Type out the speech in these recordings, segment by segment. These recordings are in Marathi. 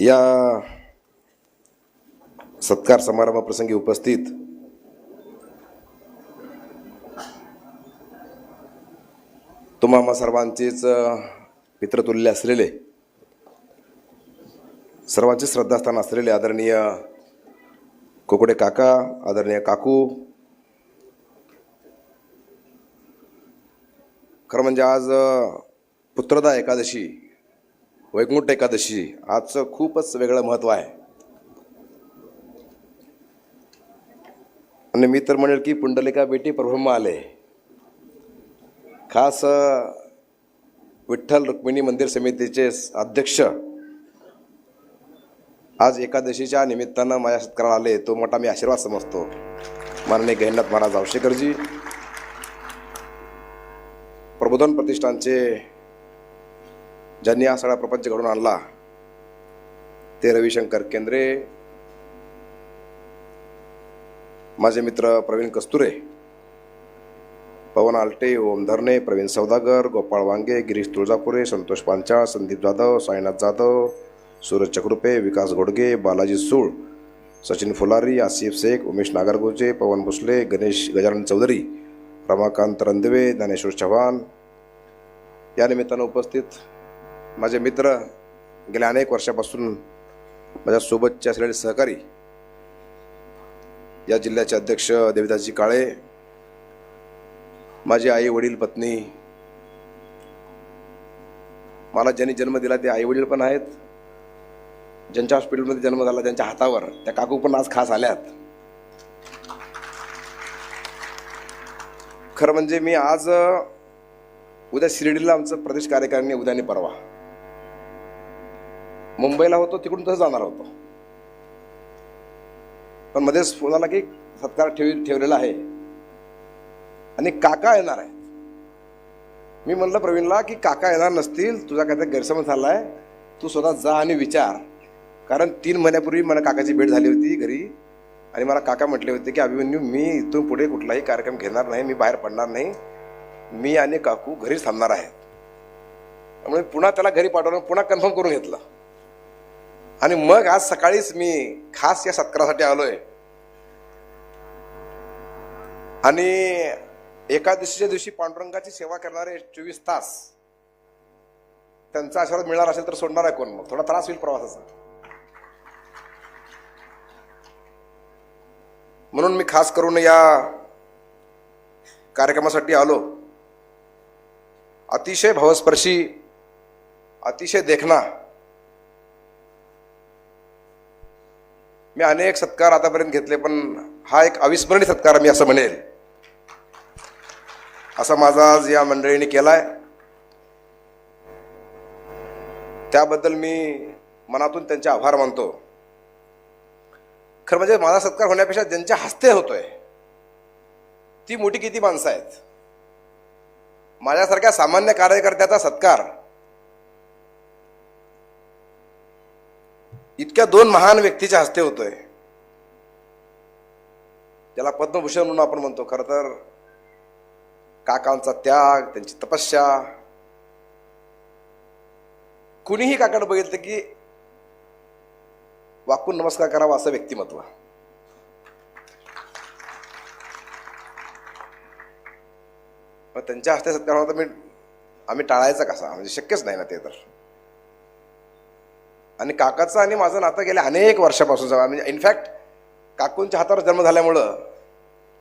या सत्कार समारंभाप्रसंगी उपस्थित तुम्हा सर्वांचेच पित्रतुल्य असलेले सर्वांचे श्रद्धास्थान असलेले आदरणीय कोकडे काका आदरणीय काकू खरं म्हणजे आज पुत्रदा एकादशी वैकुंठ एकादशी आजचं खूपच वेगळं महत्त्व आहे. आणि मी तर म्हणेल की पुंडलिका बेटी प्रब्रह्म आले. खास विठ्ठल रुक्मिणी मंदिर समितीचे अध्यक्ष आज एकादशीच्या निमित्तानं माझ्या सत्काराला आले तो मोठा मी आशीर्वाद समजतो. माननीय गहिनाथ महाराज आवशेकरजी प्रबोधन प्रतिष्ठानचे ज्यांनी हा सगळा प्रपंच घडून आणला ते रविशंकर केंद्रे माझे मित्र प्रवीण कस्तुरे पवन आलटे ओम धरणे प्रवीण सौदागर गोपाळ वांगे गिरीश तुळजापुरे संतोष पांचाळ संदीप जाधव साईनाथ जाधव सूरज चक्रुपे विकास घोडगे बालाजी सूळ सचिन फुलारी आसिफ शेख उमेश नागरगोजे पवन भोसले गणेश गजानन चौधरी रमाकांत रंदवे ज्ञानेश्वर चव्हाण या निमित्तानं उपस्थित माझे मित्र गेल्या अनेक वर्षापासून माझ्या सोबतचे असलेले सहकारी या जिल्ह्याचे अध्यक्ष देविदासजी काळे माझे आई वडील पत्नी मला ज्यांनी जन्म दिला ते आई वडील पण आहेत. ज्यांच्या हॉस्पिटलमध्ये जन्म झाला त्यांच्या हातावर त्या काकू पण आज खास आल्यात. खरं म्हणजे मी आज उद्या शिर्डीला आमचं प्रदेश कार्यकारिणी उद्याने परवा. मुंबईला होतो तिकडून तसं जाणार होतो. पण मध्येच फोन आला की सत्कार ठेवी ठेवलेला आहे. आणि काका येणार आहे मी म्हणलं प्रवीणला की काका येणार नसतील तुझा काहीतरी गैरसमज झाला आहे तू स्वतः जा आणि विचार. कारण तीन महिन्यापूर्वी मला काकाची भेट झाली होती घरी आणि मला काका म्हटले होते की अभिमन्यू मी इथून पुढे कुठलाही कार्यक्रम घेणार नाही मी बाहेर पडणार नाही. मी आणि काकू घरीच थांबणार आहे त्यामुळे पुन्हा त्याला घरी पाठवलं पुन्हा कन्फर्म करून घेतलं. आणि मग आज सकाळीच मी खास या सत्कारासाठी आलोय. आणि एकादशीच्या दिवशी पांडुरंगाची सेवा करणारे चोवीस तास त्यांचा आशीर्वाद मिळणार असेल तर सोडणार आहे कोण मग? थोडा त्रास होईल प्रवासाचा. म्हणून मी खास करून या कार्यक्रमासाठी आलो. अतिशय भावस्पर्शी अतिशय देखणा मी अनेक सत्कार आतापर्यंत घेतले पण हा एक अविस्मरणीय सत्कार मी असं म्हणेल. असा माझा आज या मंडळीने केलाय. त्याबद्दल मी मनातून त्यांचे आभार मानतो. खरं म्हणजे माझा सत्कार होण्यापेक्षा ज्यांच्या हस्ते होतोय ती मोठी किती माणसं आहेत? माझ्यासारख्या सामान्य कार्यकर्त्याचा सत्कार इतक्या दोन महान व्यक्तीच्या हस्ते होतोय. त्याला पद्मभूषण म्हणून आपण म्हणतो. खरं तर काकांचा त्याग त्यांची तपस्या. कुणीही काकाकडे बघितलं की वाकून नमस्कार करावा असं व्यक्तिमत्व. मग त्यांच्या हस्ते सत्कार होता मी आम्ही टाळायचा कसा? म्हणजे शक्यच नाही ना ते तर. आणि काकाचं आणि माझं नातं गेल्या अनेक वर्षापासून जवळ म्हणजे इनफॅक्ट काकूंच्या हातावर जन्म झाल्यामुळं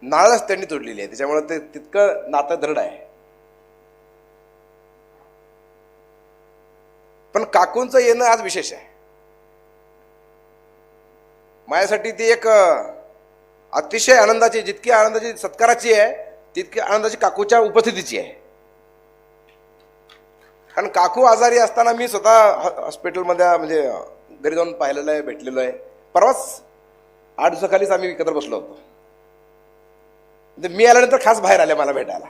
नाळच त्यांनी तोडलेली आहे. त्याच्यामुळं ते तितकं नातं दृढ आहे. पण काकूंचं येणं आज विशेष आहे. माझ्यासाठी ती एक अतिशय आनंदाची जितकी आनंदाची सत्काराची आहे तितकी आनंदाची काकूच्या उपस्थितीची आहे. कारण काकू आजारी असताना मी स्वतः हॉ- हॉस्पिटलमध्ये म्हणजे घरी जाऊन पाहिलेलं आहे भेटलेलो आहे. परवाच आठ दिवसाखालीच आम्ही एकत्र बसलो होतो. म्हणजे मी आल्यानंतर खास बाहेर आले मला भेटायला.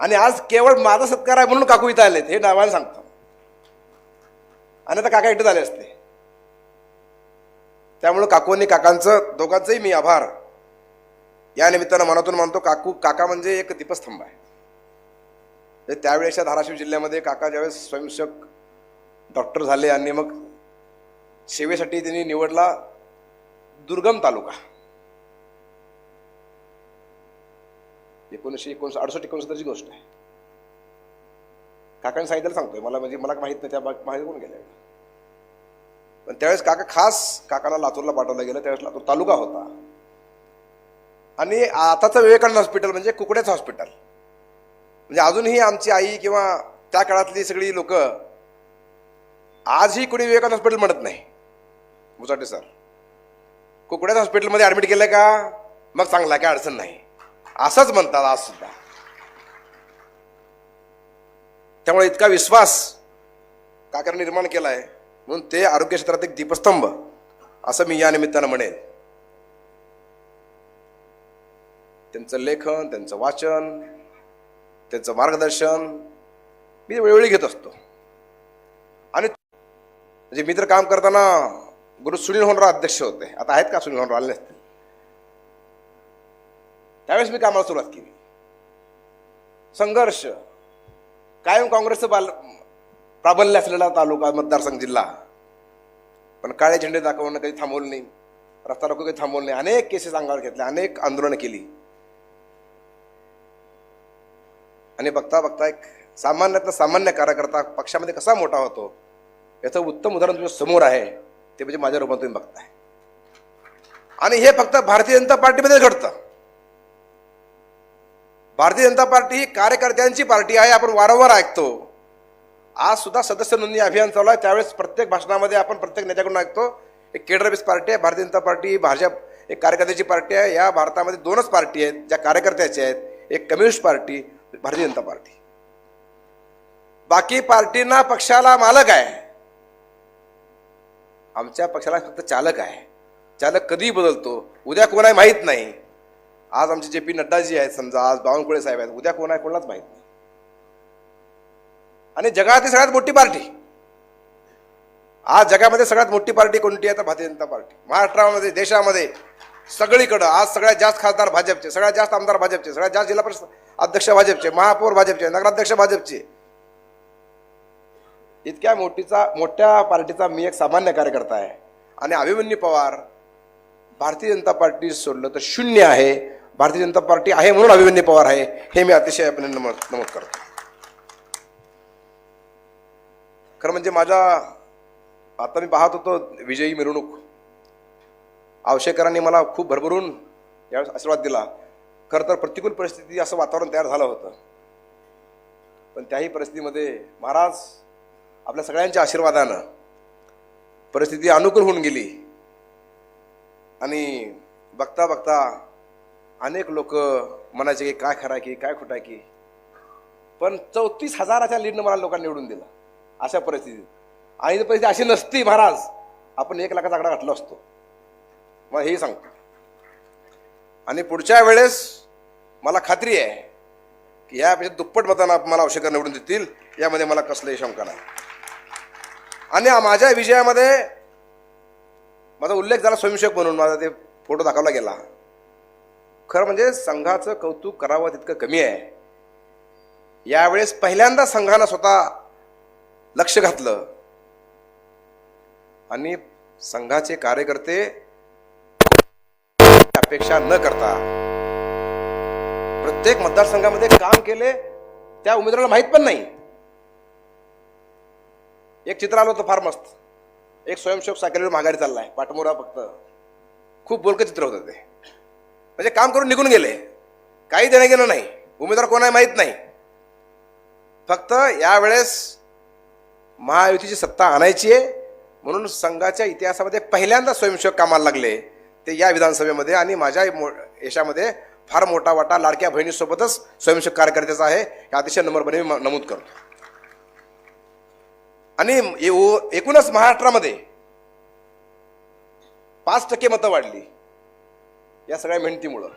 आणि आज केवळ माझा सत्कार आहे म्हणून काकू इथं आलेत हे नावाने सांगतो. आणि आता काका इथं झाले असते. त्यामुळं काकूंनी काकांचं दोघांचंही मी आभार. या निमित्तानं मनातून मानतो काकू काका म्हणजे एक दीपस्तंभ आहे. तर त्यावेळेसच्या धाराशिव जिल्ह्यामध्ये काका ज्यावेळेस स्वयंसेवक डॉक्टर झाले आणि मग सेवेसाठी त्यांनी निवडला दुर्गम तालुका. एकोणीसशे एकोणीस अडुसष्ट एकोणसत्तरची गोष्ट आहे. काकांनी सांगितलं सांगतोय. मला म्हणजे मला माहीत नाही त्या बाग- माहिती कोण गेल्या? पण त्यावेळेस काका खास काकाला लातूरला पाठवलं गेलं. त्यावेळेस लातूर तालुका होता. आणि आताचं विवेकानंद हॉस्पिटल म्हणजे कुकड्याचं हॉस्पिटल. म्हणजे अजूनही आमची आई किंवा त्या काळातली सगळी लोक आजही कोणी विवेकानंद हॉस्पिटल म्हणत नाही. मुसाटे सर. कुकड्याच हॉस्पिटलमध्ये ॲडमिट केलं का? मग चांगला काय अडचण नाही. असंच म्हणतात आज सुद्धा. त्यामुळे इतका विश्वास काकर निर्माण केलाय. म्हणून ते आरोग्य क्षेत्रात एक दीपस्तंभ असं मी या निमित्तानं म्हणेन. त्यांचं लेखन त्यांचं वाचन त्यांचं मार्गदर्शन मी वेळोवेळी घेत असतो. आणि म्हणजे मी तर काम करताना गुरु सुनील होनराव अध्यक्ष होते. आता आहेत का सुनील होनरा आले नसतील. त्यावेळेस मी कामाला सुरुवात केली. संघर्ष. कायम काँग्रेसचं बाल प्राबल्य असलेला तालुका मतदारसंघ जिल्हा. पण काळे झेंडे दाखवणं काही थांबवलं नाही. रस्ता रोको काही थांबवलं नाही. अनेक केसेस अंगावर घेतल्या. अनेक आंदोलनं केली. आणि बघता बघता एक सामान्यातला सामान्य कार्यकर्ता पक्षामध्ये कसा मोठा होतो याचं उत्तम उदाहरण तुमच्यासमोर आहे ते म्हणजे माझ्या रूपात तुम्ही बघताय. आणि हे फक्त भारतीय जनता पार्टीमध्ये घडतं. भारतीय जनता पार्टी ही कार्यकर्त्यांची पार्टी आहे आपण वारंवार ऐकतो. आज सुद्धा सदस्य नोंदणी अभियान चालू आहे त्यावेळेस प्रत्येक भाषणामध्ये आपण प्रत्येक नेत्याकडून ऐकतो एक केडर बेस पार्टी आहे भारतीय जनता पार्टी ही भाजप एक कार्यकर्त्याची पार्टी आहे या भारतामध्ये दोनच पार्टी आहेत ज्या कार्यकर्त्याच्या आहेत एक communist party Bharatiya Janata party. बाकी पार्टींना पक्षाला मालक आहे. आमच्या पक्षाला फक्त चालक आहे. चालक कधी बदलतो. उद्या कोण माहीत नाही. आज आमचे जे पी नड्डाजी आहेत समजा आज बावनकुळे साहेब आहेत उद्या कोण आहे कोणालाच माहीत नाही. आणि जगातली सगळ्यात मोठी पार्टी. आज जगामध्ये सगळ्यात मोठी पार्टी कोणती आहे? तर भारतीय जनता पार्टी. महाराष्ट्रामध्ये देशामध्ये सगळीकडं. आज सगळ्यात जास्त खासदार भाजपचे सगळ्यात जास्त आमदार भाजपचे सगळ्यात जास्त जिल्हा परिषद अध्यक्ष भाजपचे महापौर भाजपचे नगराध्यक्ष भाजपचे. इतक्या मोठीचा मोठ्या पार्टीचा मी एक सामान्य कार्यकर्ता आहे. आणि अभिमन्यू पवार भारतीय जनता पार्टी सोडलं तर शून्य आहे. भारतीय जनता पार्टी आहे म्हणून अभिमन्यू पवार आहे हे मी अतिशय नमूद नमूद करतो. खरं म्हणजे माझ्या आता मी पाहत होतो विजयी मिरवणूक. आवशेकरांनी मला खूप भरभरून यावेळेस आशीर्वाद दिला. खरं तर प्रतिकूल परिस्थिती असं वातावरण तयार झालं होतं. पण त्याही परिस्थितीमध्ये महाराज आपल्या सगळ्यांच्या आशीर्वादानं परिस्थिती अनुकूल होऊन गेली. आणि बघता बघता अनेक लोक म्हणायचे की काय खरा की काय खोटा की. पण चौतीस हजाराच्या लीडनं मला लोकांनी निवडून दिलं अशा परिस्थितीत. आणि परिस्थिती अशी नसती महाराज आपण एक लाखाचा आकडा घातला असतो. मग हेही सांगतो. आणि पुढच्या वेळेस मला खात्री आहे की यापेक्षा म्हणजे दुप्पट मतांना मला औषधं निवडून देतील यामध्ये मला कसलंही शंका नाही. आणि माझ्या विजयामध्ये माझा उल्लेख झाला स्वयंसेवक म्हणून माझा ते फोटो दाखवला गेला. खरं म्हणजे संघाचं कौतुक करावं तितकं कमी आहे. यावेळेस पहिल्यांदा संघानं स्वतः लक्ष घातलं. आणि संघाचे कार्यकर्ते अपेक्षा न करता प्रत्येक मतदारसंघामध्ये काम केले त्या उमेदवाराला माहीत पण नाही. एक चित्र आलं होतं फार मस्त. एक स्वयंसेवक साखरेवर माघारी चाललाय पाठमोरा फक्त. खूप बोलकं चित्र होतं ते. म्हणजे काम करून निघून गेले. काही देणं गेलं नाही. उमेदवार कोण आहे माहीत नाही. फक्त यावेळेस महायुतीची सत्ता आणायची आहे म्हणून संघाच्या इतिहासामध्ये पहिल्यांदा स्वयंसेवक कामाला लागले. ते या विधानसभेमध्ये आणि माझ्या यशामध्ये फार मोठा वाटा लाडक्या बहिणीसोबतच स्वयंसेवक कार्यकर्त्याचा आहे. हे अतिशय नंबरपणे मी नमूद करतो. आणि एकूणच महाराष्ट्रामध्ये पाच टक्के मतं वाढली या सगळ्या मेहनतीमुळं.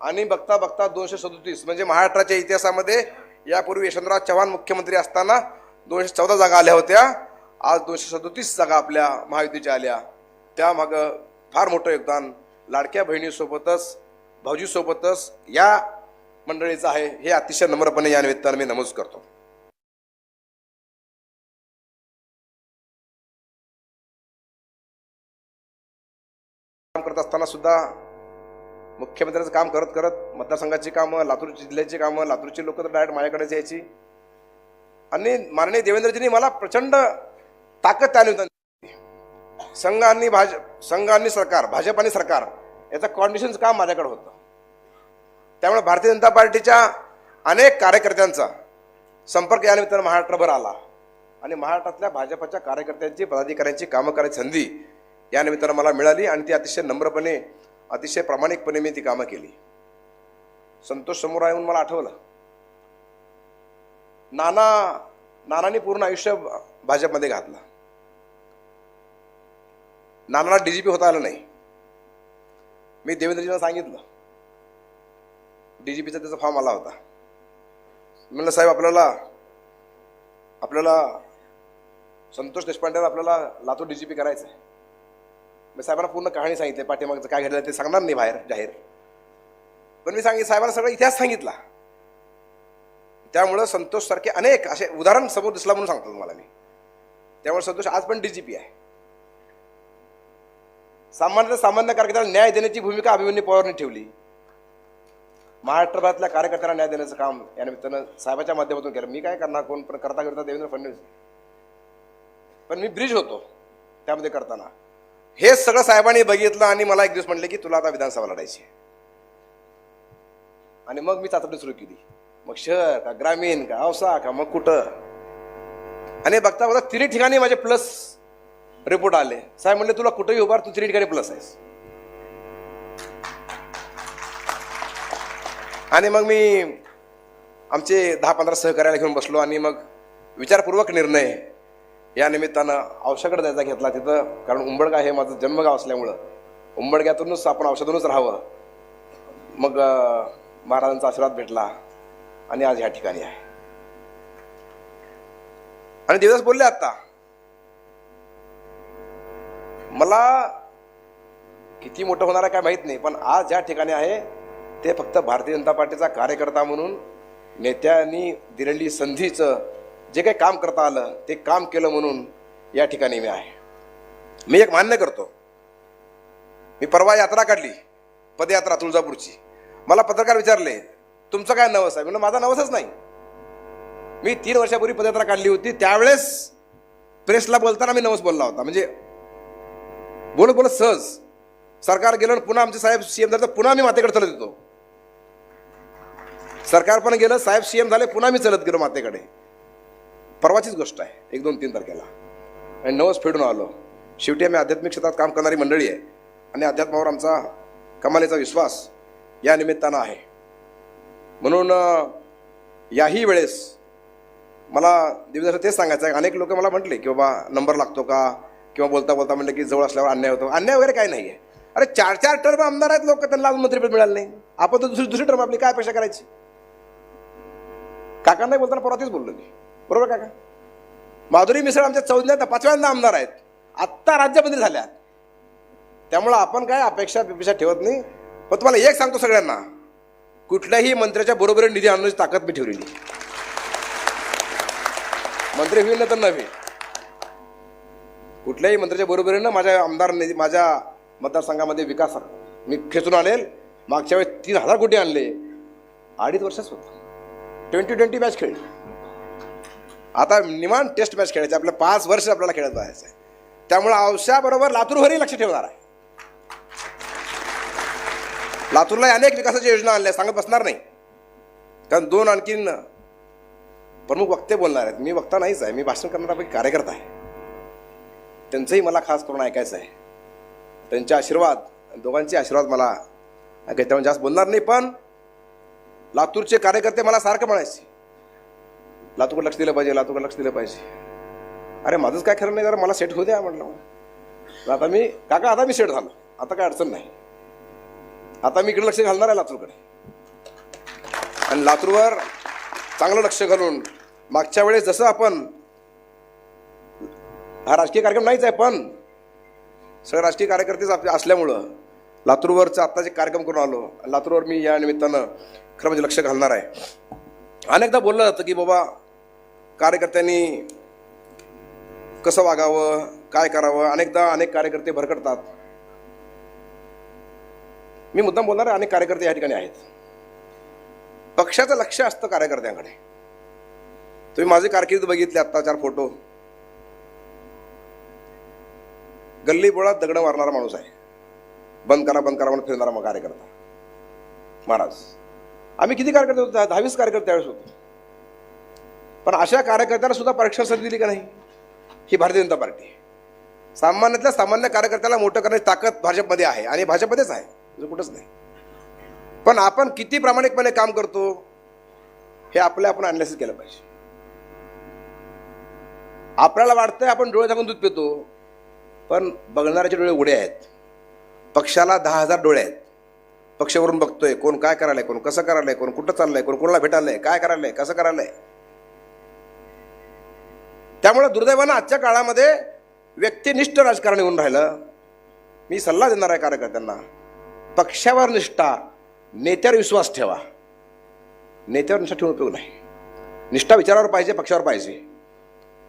आणि बघता बघता दोनशे सदोतीस म्हणजे महाराष्ट्राच्या इतिहासामध्ये यापूर्वी यशवंतराव चव्हाण मुख्यमंत्री असताना दोनशे चौदा जागा आल्या होत्या. आज दोनशे सदोतीस जागा आपल्या महायुतीच्या आल्या. त्यामागं फार मोठं योगदान लाडक्या बहिणीसोबतच भाऊजीसोबतच या मंडळीचं आहे हे अतिशय नम्रपणे या निमित्तानं मी नमूद करतो. काम करत असताना सुद्धा मुख्यमंत्र्यांचं काम करत करत मतदारसंघाची कामं लातूर जिल्ह्याची कामं लातूरची लोक तर डायरेक्ट माझ्याकडेच यायची. आणि माननीय देवेंद्रजींनी मला प्रचंड ताकद त्या निमित्ताने संघ आणि भाज संघ आणि सरकार भाजप आणि सरकार याचं कॉन्डिशन्स काम माझ्याकडे होतं? त्यामुळे भारतीय जनता पार्टीच्या अनेक कार्यकर्त्यांचा संपर्क यानिमित्त महाराष्ट्रभर आला. आणि महाराष्ट्रातल्या भाजपच्या कार्यकर्त्यांची पदाधिकाऱ्यांची कामं करायची संधी या निमित्तानं मला मिळाली आणि ती अतिशय नम्रपणे अतिशय प्रामाणिकपणे मी ती कामं केली. संतोष समोर येऊन मला आठवलं. नाना नानांनी पूर्ण आयुष्य भाजपमध्ये घातलं. नानाला डीजीपी होता आलं नाही. मी देवेंद्रजींना सांगितलं. डीजीपीचा त्याचा फॉर्म आला होता. म्हणलं साहेब आपल्याला आपल्याला संतोष देशपांडेला आपल्याला लातूर डीजीपी करायचं आहे मी साहेबांना पूर्ण कहाणी सांगितली पाठीमागचं काय घडलं ते सांगणार नाही बाहेर जाहीर. पण मी सांगितलं साहेबांना सगळा इतिहास सांगितला. त्यामुळं संतोष सारखे अनेक असे उदाहरण समोर दिसला म्हणून सांगतो तुम्हाला मी. त्यामुळे संतोष आज पण डीजीपी आहे. सामान्य सामान्य कार्यकर्त्याला न्याय देण्याची भूमिका अभिमन्यू पवारने ठेवली. महाराष्ट्रभरातल्या कार्यकर्त्यांना न्याय देण्याचं काम या निमित्तानं साहेबाच्या माध्यमातून केलं. मी काय करणार? कोण पण करता करता देवेंद्र फडणवीस. पण मी ब्रिज होतो त्यामध्ये करताना. हे सगळं साहेबांनी बघितलं आणि मला एक दिवस म्हणले की तुला आता विधानसभा लढायची आणि मग मी चाचपणी सुरू केली. मग शहर का ग्रामीण का औसा का मग कुठं? आणि बघता बघता तिन्ही ठिकाणी माझे प्लस रिपोर्ट आले. साहेब म्हणले तुला कुठेही उभार तू तिन्ही ठिकाणी प्लस आहेस. आणि मग मी आमचे दहा पंधरा सहकार्याला घेऊन बसलो आणि मग विचारपूर्वक निर्णय या निमित्तानं औषधाकडे द्यायचा घेतला तिथं. कारण उंबडगा हे माझं जन्मगाव असल्यामुळं उंबडग्यातूनच आपण औषधातूनच राहावं. मग महाराजांचा आशीर्वाद भेटला आणि आज ह्या ठिकाणी आहे. आणि देवदास बोलले आता. मला किती मोठं होणार आहे काय माहीत नाही पण आज ज्या ठिकाणी आहे ते फक्त भारतीय जनता पार्टीचा कार्यकर्ता म्हणून नेत्यांनी दिलेली संधीचं जे काही काम करता आलं ते काम केलं म्हणून या ठिकाणी मी आहे. मी एक मान्य करतो. मी परवा यात्रा काढली पदयात्रा तुळजापूरची. मला पत्रकार विचारले तुमचं काय नवस आहे? म्हणून माझा नवसच नाही. मी तीन वर्षापूर्वी पदयात्रा काढली होती त्यावेळेस प्रेसला बोलताना मी नवस बोलला होता. म्हणजे बोलत बोलत सहज. सरकार गेलं आणि पुन्हा आमचे साहेब सीएम झाले तर पुन्हा मी मातेकडे चलत येतो. सरकार पण गेलं साहेब सीएम झाले पुन्हा मी चलत गेलो मातेकडे परवाचीच गोष्ट आहे एक दोन तीन तारखेला. आणि नवस फेडून आलो. शेवटी आम्ही आध्यात्मिक क्षेत्रात काम करणारी मंडळी आहे. आणि अध्यात्मावर आमचा कमालीचा विश्वास या निमित्तानं आहे. म्हणून याही वेळेस मला दिवस तेच सांगायचं आहे. अनेक लोक मला म्हटले की बाबा नंबर लागतो का? किंवा बोलता बोलता म्हणलं की जवळ असल्यावर अन्याय होतो. अन्याय वगैरे काय नाही आहे अरे चार चार टर्म आमदार आहेत लोक त्यांना अजून मंत्रिपद मिळालं नाही. आपण तर दुसरी दुसरी टर्म आपली काय अपेक्षा करायची? काकांना बोलताना परवा तेच बोललो मी. बरोबर काका? माधुरी मिसळ आमच्या चौदा पाचव्यांदा आमदार आहेत. आत्ता राज्यमंत्री झाल्या त्यामुळं आपण काय अपेक्षा बिपेक्षा ठेवत नाही. पण तुम्हाला एक सांगतो सगळ्यांना. कुठल्याही मंत्र्याच्या बरोबर निधी आणण्याची ताकद मी ठेवलेली. मंत्री होईल ना तर नव्हे. कुठल्याही मंत्र्याच्या बरोबरीनं माझ्या आमदार माझ्या मतदारसंघामध्ये विकास मी खेचून आणेल. मागच्या वेळेस तीन हजार कोटी आणले. अडीच वर्षच होतं ट्वेंटी ट्वेंटी मॅच खेळली. आता निमान टेस्ट मॅच खेळायची. आपल्या पाच वर्ष आपल्याला खेळत राहायचं आहे त्यामुळे औषाबरोबर लातूरवरही लक्ष ठेवणार आहे. लातूरला अनेक विकासाच्या योजना आणल्या. सांगत बसणार नाही. कारण दोन आणखीन प्रमुख वक्ते बोलणार आहेत. मी वक्ता नाहीच आहे. मी भाषण करणारा कार्यकर्ता आहे. त्यांचंही मला खास करून ऐकायचं आहे. त्यांचे आशीर्वाद दोघांचे आशीर्वाद मला ऐकायचं. त्यामुळे जास्त बोलणार नाही पण लातूरचे कार्यकर्ते मला सारखं म्हणायचे. लातूरकडे लक्ष दिलं पाहिजे लातूरकडे लक्ष दिलं पाहिजे. अरे माझंच काय खरं नाही जरा मला सेट होऊ द्या म्हटलं. आता मी काका आता मी सेट झालो. आता काय अडचण नाही. आता मी इकडे लक्ष घालणार आहे लातूरकडे. आणि लातूरवर चांगलं लक्ष घालून मागच्या वेळेस जसं आपण हा राजकीय कार्यक्रम नाहीच आहे पण सगळे राजकीय कार्यकर्तेच आपले असल्यामुळं लातूरवरचं आत्ता जे कार्यक्रम करून आलो लातूरवर मी या निमित्तानं खरं म्हणजे लक्ष घालणार आहे. अनेकदा बोललं जातं की बाबा कार्यकर्त्यांनी कसं वागावं काय करावं अनेकदा अनेक कार्यकर्ते भरकटतात. मी मुद्दाम बोलणार आहे, अनेक कार्यकर्ते या ठिकाणी आहेत. पक्षाचं लक्ष असतं कार्यकर्त्यांकडे. तुम्ही माझी कारकिर्द बघितली आत्ता चार फोटो. गल्ली बोळात दगड मारणारा माणूस आहे. बंद करा बंद करा म्हणून फिरणारा मग कार्यकर्ता. महाराज आम्ही किती कार्यकर्ते होतो? दहावीस कार्यकर्ते त्यावेळेस होतो. पण अशा कार्यकर्त्यांना सुद्धा परीक्षा संधी दिली का नाही? ही भारतीय जनता पार्टी. आहे. सामान्यातल्या सामान्य कार्यकर्त्याला मोठं करण्याची ताकद भाजपमध्ये आहे आणि भाजपमध्येच आहे. दुसरं कुठंच नाही. पण आपण किती प्रामाणिकपणे काम करतो हे आपल्या आपण अनालिसिस केलं पाहिजे. आपल्याला वाटतंय आपण डोळे झाकून दूध पितो. पण बघणाऱ्याचे डोळे उडे आहेत. पक्षाला दहा हजार डोळे आहेत. पक्षावरून बघतोय कोण काय करायलंय कोण कसं करायलंय कोण कुठं चाललंय कोण कोणाला भेटायलंय काय करायलंय कसं करायलंय? त्यामुळे दुर्दैवानं आजच्या काळामध्ये व्यक्तिनिष्ठ राजकारण येऊन राहिलं. मी सल्ला देणार आहे कार्यकर्त्यांना पक्षावर निष्ठा नेत्यावर विश्वास ठेवा. नेत्यावर निष्ठा ठेवून उपयोग नाही. निष्ठा विचारावर पाहिजे पक्षावर पाहिजे.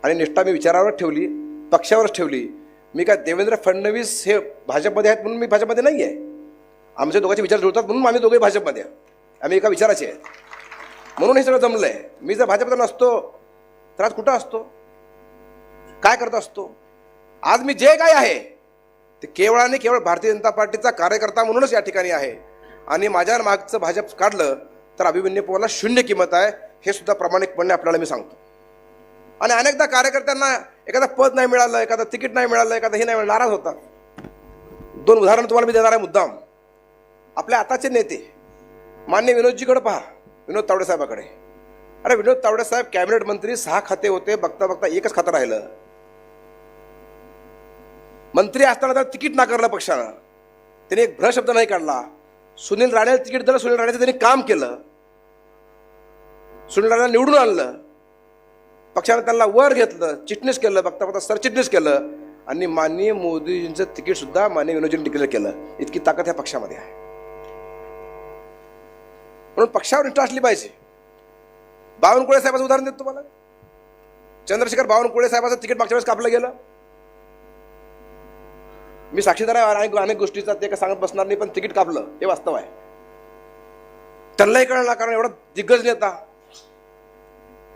आणि निष्ठा मी विचारावर ठेवली पक्षावरच ठेवली मी काय देवेंद्र फडणवीस हे भाजपमध्ये आहेत म्हणून मी भाजपमध्ये नाही आहे आमचे दोघांचे विचार जुळतात म्हणून आम्ही दोघे भाजपमध्ये आम्ही एका विचाराचे आहेत. म्हणून हे सगळं जमलं आहे मी जर भाजपचा नसतो तर आज कुठं असतो? काय करत असतो? आज मी जे काय आहे ते केवळ आणि केवळ भारतीय जनता पार्टीचा कार्यकर्ता म्हणूनच या ठिकाणी आहे. आणि माझ्या मागचं भाजप काढलं तर अभिमन्यू पवारला शून्य किंमत आहे हे सुद्धा प्रामाणिकपणे आपल्याला मी सांगतो. आणि अनेकदा कार्यकर्त्यांना एखादा पद नाही मिळालं एखादा तिकीट नाही मिळालं एखादा हे नाही मिळालं नाराज होता दोन उदाहरण तुम्हाला मी देणार आहे मुद्दाम. आपल्या आताचे नेते मान्य विनोदजीकडे पहा विनोद तावडे साहेबाकडे. अरे विनोद तावडे साहेब कॅबिनेट मंत्री सहा खाते होते बघता बघता एकच खातं राहिलं. मंत्री असताना त्याला तिकीट नाकारलं पक्षानं. त्याने एक भ्र शब्द नाही काढला. सुनील राणेला तिकीट दिलं सुनील राणेचं त्यांनी काम केलं. सुनील राणेला निवडून आणलं. पक्षानं त्यांना वर घेतलं चिटणीस केलं बघता बघता सरचिटणीस केलं आणि माननीय मोदीजींचं तिकीट सुद्धा माननीय विनोदजींनी डिक्लेअर केलं. इतकी ताकद ह्या पक्षामध्ये आहे. म्हणून पक्षावर निष्ठा असली पाहिजे. बावनकुळे साहेबाचं उदाहरण देतो तुम्हाला. चंद्रशेखर बावनकुळे साहेबाचं तिकीट मागच्या वेळेस कापलं गेलं. मी साक्षीदार आहे अनेक अनेक गोष्टीचा ते काय सांगत बसणार नाही पण तिकीट कापलं. हे वास्तव आहे. त्यांनाही कळलं कारण एवढा दिग्गज नेता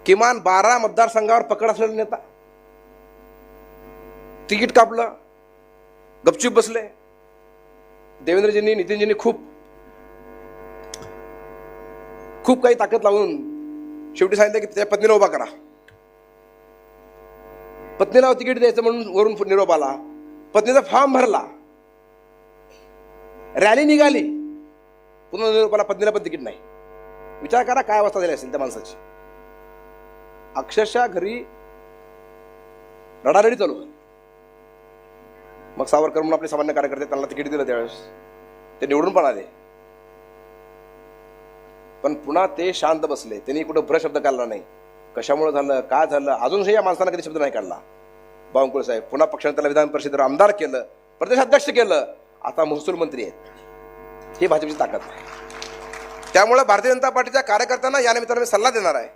किमान बारा मतदारसंघावर पकड असलेला नेता. तिकीट कापलं गपचूप बसले. देवेंद्रजींनी नितीनजींनी खूप खूप काही ताकद लावून शेवटी सांगितलं की त्या पत्नीला उभा करा. पत्नीला तिकीट द्यायचं म्हणून वरून निरोप आला. पत्नीचा फॉर्म भरला. रॅली निघाली. पुन्हा निरोपाला पत्नीला पण तिकीट नाही. विचार करा काय अवस्था झाली असेल त्या माणसाची. अक्षरशः घरी रडारडी चालू झाली. मग सावरकर म्हणून आपले सामान्य कार्यकर्ते त्यांना तिकीट दिलं त्यावेळेस. ते निवडून पण आले. पण पुन्हा ते शांत बसले. त्यांनी कुठं भ्र शब्द काढला नाही. कशामुळे झालं काय झालं? अजूनही या माणसानं कधी शब्द नाही काढला. बावनकुळे साहेब पुन्हा पक्षाने त्याला विधान परिषदेवर आमदार केलं प्रदेशाध्यक्ष केलं. आता महसूल मंत्री आहेत. ही भाजपची ताकद आहे त्यामुळे भारतीय जनता पार्टीच्या कार्यकर्त्यांना या निमित्ताने मी सल्ला देणार आहे.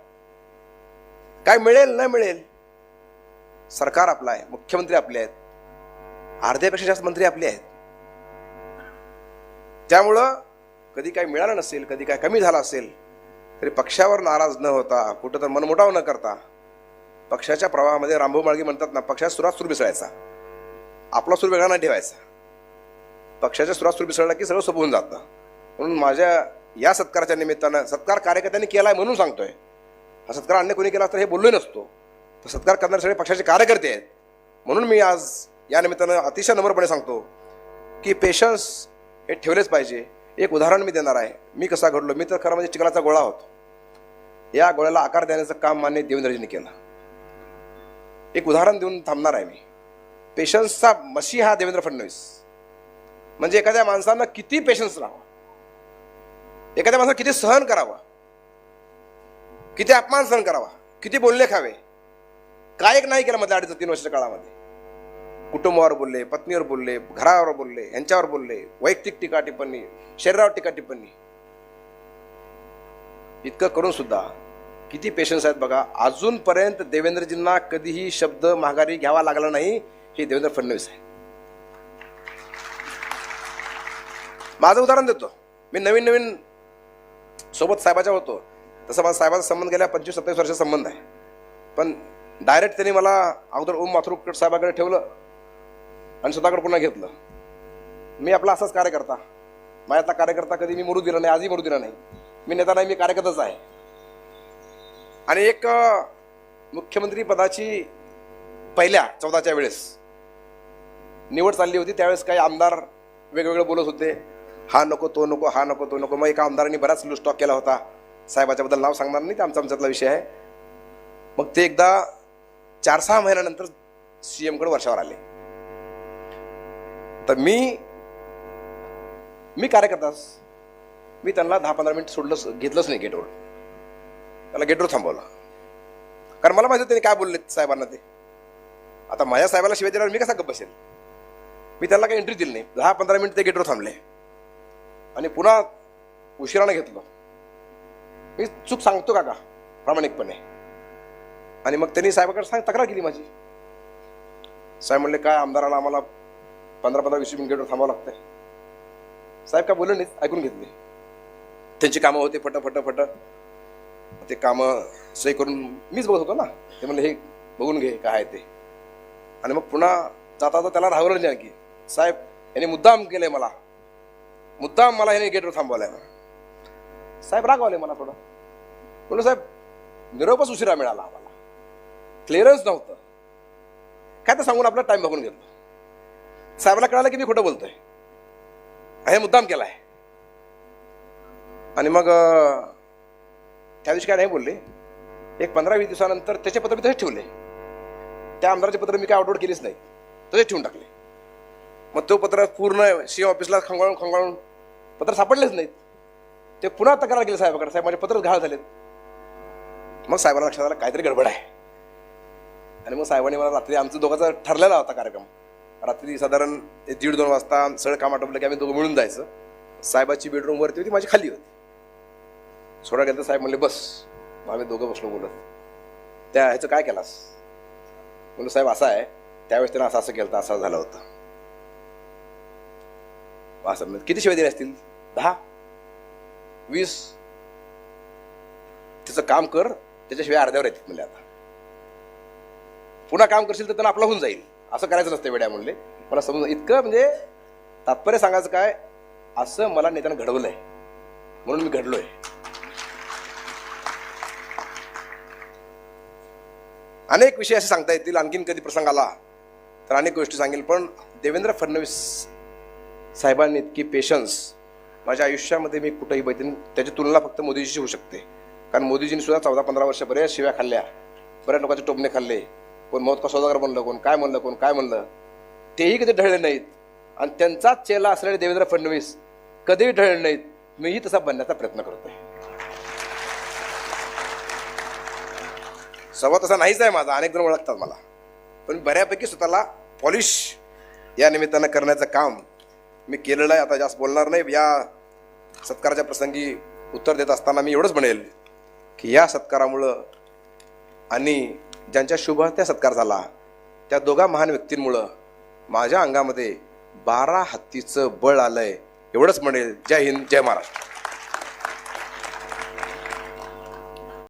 काय मिळेल न मिळेल? सरकार आपलं आहे मुख्यमंत्री आपले आहेत. अर्ध्यापेक्षा जास्त मंत्री आपले आहेत. त्यामुळं कधी काय मिळालं नसेल कधी काय कमी झालं असेल तरी पक्षावर नाराज न होता कुठं तर मनमोटाव न करता पक्षाच्या प्रवाहामध्ये रामभाऊ माळगी म्हणतात ना पक्षात सुरात सुर मिसळायचा. आपला सूर वेगळा नाही ठेवायचा. पक्षाच्या सुरात सुर मिसळला की सगळं सोपवून जातं. म्हणून माझ्या या सत्काराच्या निमित्तानं सत्कार कार्यकर्त्यांनी केलाय म्हणून सांगतोय. हा सत्कार अन्य कोणी केला तर हे बोललोही नसतो. तर सत्कार करणारे सगळे पक्षाचे कार्यकर्ते आहेत. म्हणून मी आज या निमित्तानं अतिशय नम्रपणे सांगतो की पेशन्स हे ठेवलेच पाहिजे. एक उदाहरण मी देणार आहे. मी कसा घडलो? मी तर खरं म्हणजे चिखलाचा गोळा होतो. या गोळ्याला आकार देण्याचं काम मान्य देवेंद्रजींनी केलं. एक उदाहरण देऊन थांबणार आहे मी. पेशन्सचा मशी हा देवेंद्र फडणवीस. म्हणजे एखाद्या माणसानं किती पेशन्स राहावा? एखाद्या माणसानं किती सहन करावा? किती अपमान सहन करावा? किती बोलणे खावे? काय एक नाही केलं मधल्या अडीच तीन वर्षाच्या काळामध्ये? कुटुंबावर बोलले पत्नीवर बोलले घरावर बोलले यांच्यावर बोलले वैयक्तिक टीका टिप्पणी शरीरावर टीका टिप्पणी. इतकं करून सुद्धा किती पेशन्स आहेत बघा. अजूनपर्यंत देवेंद्रजींना कधीही शब्द माघारी घ्यावा लागला नाही हे देवेंद्र फडणवीस आहे माझं उदाहरण देतो. मी नवीन नवीन सोबत साहेबाच्या होतो. तसं माझा साहेबाचा संबंध गेल्या पंचवीस सत्तावीस वर्षाचा संबंध आहे. पण डायरेक्ट त्यांनी मला अगोदर ओम माथुरकर साहेबाकडे ठेवलं आणि स्वतःकडे पुन्हा घेतलं. मी आपला असाच कार्यकर्ता. माझ्यातला कार्यकर्ता कधी मी मरू दिला नाही आजही मरू दिला नाही. मी नेता नाही मी कार्यकर्ताच आहे. आणि एक मुख्यमंत्री पदाची पहिल्या चौदाच्या वेळेस निवड चालली होती. त्यावेळेस काही आमदार वेगवेगळे बोलत होते. हा नको तो नको हा नको तो नको. मग एका आमदारांनी बराच लूज स्टॉक केला होता. साहेबाच्याबद्दल नाव सांगणार नाही ते आमचा आमच्यातला विषय आहे. मग ते एकदा चार सहा महिन्यानंतर सी कडे वर्षावर आले. तर मी मी कार्यकर्ताच मी त्यांना दहा पंधरा मिनिट सोडलंच घेतलंच नाही गेटवर. त्याला गेटवर थांबवलं. कारण मला माहिती त्यांनी काय बोलले साहेबांना ते. आता माझ्या साहेबाला शिवाय दिल्यावर मी कसा गप्प बसेल? मी त्यांना काही एंट्री दिली नाही. दहा पंधरा मिनिट ते गेटवर थांबले. आणि पुन्हा उशिराने घेतलं. मी चूक सांगतो काका प्रामाणिकपणे. आणि मग त्यांनी साहेबाकडे सांग तक्रार केली माझी. साहेब म्हणले काय आमदाराला आम्हाला पंधरा पंधरा वीस मिनिटवर गेटवर थांबावं लागतंय. साहेब काय बोलले नाहीत ऐकून घेतले. त्यांची कामं होते फट फट फट. ते कामं सही करून मीच बघत होतो ना. ते म्हणले हे बघून घे काय आहे ते. आणि मग पुन्हा जाता जाता त्याला राहवलं नाही आणखी. साहेब याने मुद्दाम केलंय मला. मुद्दाम मला याने गेटवर थांबवलंय. साहेब रागवले मला थोडं. बोललो साहेब निरोपच उशिरा मिळाला आम्हाला. क्लिअरन्स नव्हतं. काय तर सांगून आपला टाइम बघून घेतलं. साहेबाला कळालं की मी खोटं बोलतोय. हे मुद्दाम केलाय. आणि मग त्या दिवशी काय नाही बोलले. एक पंधरा वीस दिवसानंतर त्याचे पत्र मी तसेच ठेवले. त्या आमदाराचे पत्र मी काय आउटवर्ड केलीच नाही. तसेच ठेवून टाकले. मग तो पत्र पूर्ण सी ऑफिसला खंगाळून खंगाळून पत्र सापडलेच नाहीत. ते पुन्हा तक्रार केली साहेबाकडे. साहेब माझे पत्रच घाळ झालेत. मग साहेबांना लक्षात आलं काहीतरी गडबड आहे. आणि मग साहेबांनी मला रात्री आमचं दोघांचा ठरलेला होता कार्यक्रम. रात्री साधारण एक दीड दोन वाजता सगळं काम आटोपलं की आम्ही दोघं मिळून जायचं. साहेबाची बेडरूम वरती होती माझी खाली होती. सोडा गेलं तर साहेब म्हणले बस मग आम्ही दोघं बसलो बोलत. त्या ह्याचं काय केलास? म्हणलं साहेब असं आहे त्यावेळेस त्यानं असं असं केलं असं झालं होतं. असं म्हणजे किती शिवाय दिले असतील? दहा? वीस तिचं काम कर त्याच्याशिवाय अर्ध्यावर येतात म्हणले आता. पुन्हा काम करशील तर त्यांना आपला होऊन जाईल. असं करायचं नसतं वेड्या म्हणले. मला समजून इतकं म्हणजे तात्पर्य सांगायचं काय? असं मला नेत्यानं घडवलंय. म्हणून मी घडलोय. अनेक विषय असे सांगता येतील. आणखीन कधी प्रसंग आला तर अनेक गोष्टी सांगेल. पण देवेंद्र फडणवीस साहेबांनी इतकी पेशन्स माझ्या आयुष्यामध्ये मी कुठेही बैठीन त्याची तुलना फक्त मोदीजीशी होऊ शकते. कारण मोदीजींनी सुद्धा चौदा पंधरा वर्ष बऱ्याच शिव्या खाल्ल्या. बऱ्याच लोकांचे टोपणे खाल्ले. कोण मौत का सौदागर म्हणलं कोण काय म्हणलं कोण काय म्हणलं. तेही कधी ढळले नाहीत. आणि त्यांचाच चेला असलेले देवेंद्र फडणवीस कधीही ढळले नाहीत. मीही तसा बनण्याचा प्रयत्न करतोय. स्वभाव तसा नाहीच आहे माझा. अनेक जण ओळखतात मला. पण बऱ्यापैकी स्वतःला पॉलिश या निमित्तानं करण्याचं काम मी केलेलं आहे आता जास्त बोलणार नाही. या सत्काराच्या प्रसंगी उत्तर देत असताना मी एवढंच म्हणेल की या सत्कारामुळं आणि ज्यांच्या शुभ त्या सत्कार झाला त्या दोघा महान व्यक्तींमुळं माझ्या अंगामध्ये बारा हत्तीचं बळ आलंय एवढंच म्हणेल. जय हिंद जय महाराष्ट्र.